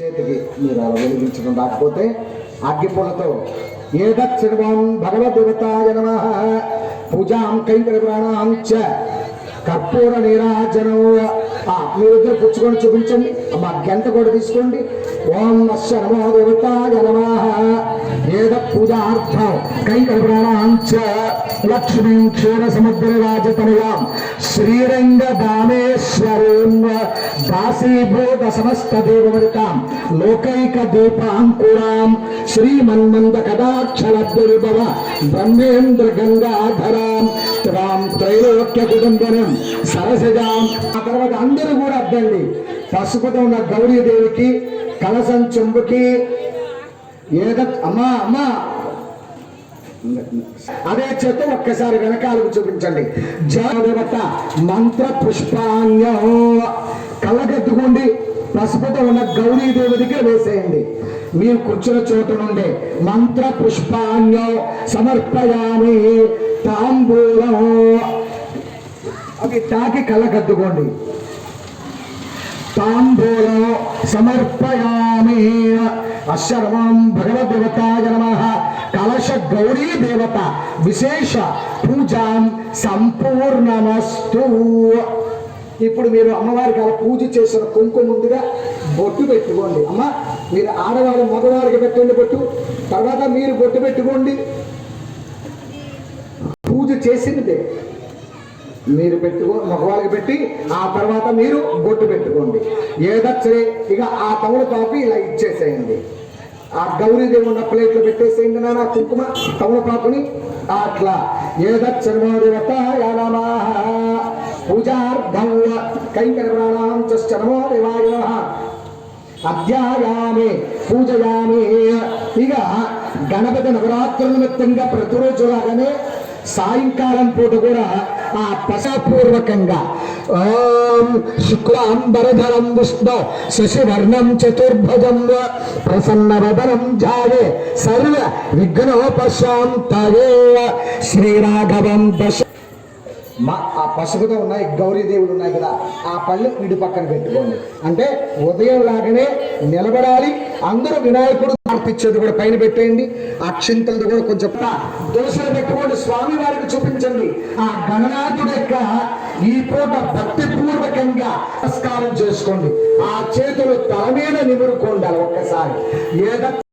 చేతికి మీరు అలా వెలిగించడం రాకపోతే అగ్గిపులతో ఏదక్షిణం భగవద్దేవతాయ నమ పూజాం కైంకర కర్పూర నీరాజనం. ఆ, మీరిద్దరు పుచ్చుకొని చూపించండి. మా గంట కూడా తీసుకోండి. ఓం నశ్య నమో దేవతాయ నమ. ఏద పూజార్థం కైంకర ప్రాణాం లక్ష్మీం క్షీర సముద్ర రాజతనయాం శ్రీరంగ దామేశ్వరీం దాసీభూత సమస్త దేవమృతాం లోకైక దీపాంకురాం. శ్రీమన్మంద కదాక్షలభ్యుభవ బ్రహ్మేంద్ర గంగాధరాం. త్రాం త్రైలోక్య కుటుంబనం సరసజాం. ఆ తర్వాత అందరూ కూడా అద్దండి. పసుపుతో ఉన్న గౌరీదేవికి కలసం చెంబుకి ఏద అమ్మా అమ్మా. అదే చేత ఒక్కసారి వెనకాలకు చూపించండి. జాగ్రత్త. మంత్ర పుష్పాన్యం పెట్టుకోండి. ప్రస్తుతం ఉన్న గౌరీదేవి దగ్గర వేసేయండి. మీరు కూర్చున్న చోటు నుండి మంత్ర పుష్పాన్యం సమర్పయామి తాంబూలం. అవి తాకి కళ్ళ కద్దుకోండి తాంబూలం సమర్పయామి. అశర్వం భగవద్దేవతాయ నమ. కలశ గౌరీ దేవత. విశేష పూజాం సంపూర్ణమస్తు. ఇప్పుడు మీరు అమ్మవారికి అలా పూజ చేసిన కుంకుమ ముందుగా బొట్టు పెట్టుకోండి. అమ్మ మీరు ఆడవారు మగవారికి పెట్టండి బొట్టు. తర్వాత మీరు బొట్టు పెట్టుకోండి. పూజ చేసినదే మీరు. పెట్టుకో మగవాళ్ళకి పెట్టి ఆ తర్వాత మీరు బొట్టు పెట్టుకోండి. ఏదచ్చే ఇక ఆ తమలపాకు ఇలా ఇచ్చేసేయండి. ఆ గౌరీదేవి ఉన్న ప్లేట్లో పెట్టేసేయండి నాన్న కుంకుమ తమలపాకుని అట్లా. ఏదచ్చనమోదేవత యానమా పూజార్థం కైంకర్యాణం చనమో దేవాయ నమః అధ్యాయామి పూజయామి ఇక గణపతి నవరాత్రుల నిమిత్తంగా ప్రతిరోజు లాగానే సాయంకాలం పూట కూడా ఆ పశపూర్వకంగా ఓం శుక్లాంబరధరం విష్ణు శశివర్ణం చతుర్భుజం ప్రసన్నవదనం ధ్యాయే సర్వ విఘ్నోపశాంతయే శ్రీరాఘవం దశ మా ఆ పసుపుతో ఉన్నాయి గౌరీదేవుడు ఉన్నాయి కదా ఆ పళ్ళు ఇటు పక్కన పెట్టుకోండి. అంటే ఉదయం లాగానే నిలబడాలి అందరూ వినాయకుడు సమర్పించేది కూడా పైన పెట్టేయండి అక్షింతలది కూడా కొంచెం దోశలు పెట్టుకోండి స్వామి వారికి చూపించండి. ఆ గణనాథుడు యొక్క ఈ పూట భక్తి పూర్వకంగా నమస్కారం చేసుకోండి. ఆ చేతులు తల మీద నిమురుకోండి ఒక్కసారి. ఏదో